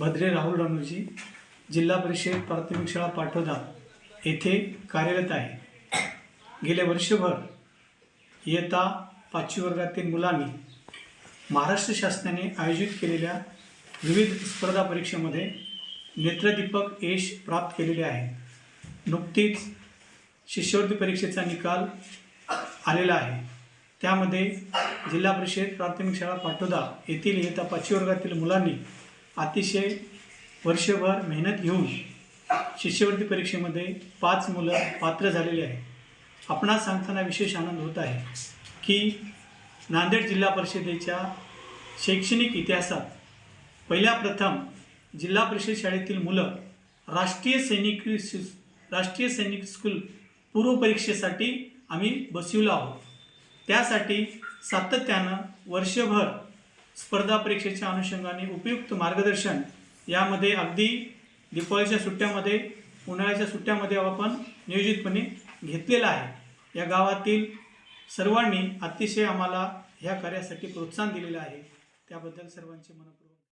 भद्रे राहुल रणूजी जिल्हा परिषद प्राथमिक शाळा पाठोदा येथे कार्यरत आहे. गेल्या वर्षभर इयत्ता पाचवी वर्गातील मुलांनी महाराष्ट्र शासनाने आयोजित केलेल्या विविध स्पर्धा परीक्षेमध्ये नेत्रदीपक यश प्राप्त केलेले आहे. नुकतीच शिष्यवृत्ती परीक्षेचा निकाल आलेला आहे. त्यामध्ये जिल्हा परिषद प्राथमिक शाळा पाटोदा येथील इयत्ता पाचवी वर्गातील मुलांनी अतिशय वर्षभर मेहनत घेऊन शिष्यवृत्ती परीक्षेमध्ये पाच मुलं पात्र झालेली आहेत. आपणास सांगताना विशेष आनंद होत आहे की नांदेड जिल्हा परिषदेच्या शैक्षणिक इतिहासात पहिल्या प्रथम जिल्हा परिषद शाळेतील मुलं राष्ट्रीय सैनिक राष्ट्रीय सैनिक स्कूल पूर्वपरीक्षेसाठी आम्ही बसविलो आहोत. त्यासाठी सातत्यानं वर्षभर स्पर्धा परीक्षेच्या अनुषंगाने उपयुक्त मार्गदर्शन. यामध्ये अगदी दिवाळीच्या सुट्ट्यामध्ये उन्हाळ्याच्या सुट्ट्यामध्ये आपण नियोजितपणे घेतलेलं आहे. या गावातील सर्वांनी अतिशय आम्हाला ह्या कार्यासाठी प्रोत्साहन दिलेलं आहे. त्याबद्दल सर्वांचे मनपूर्वक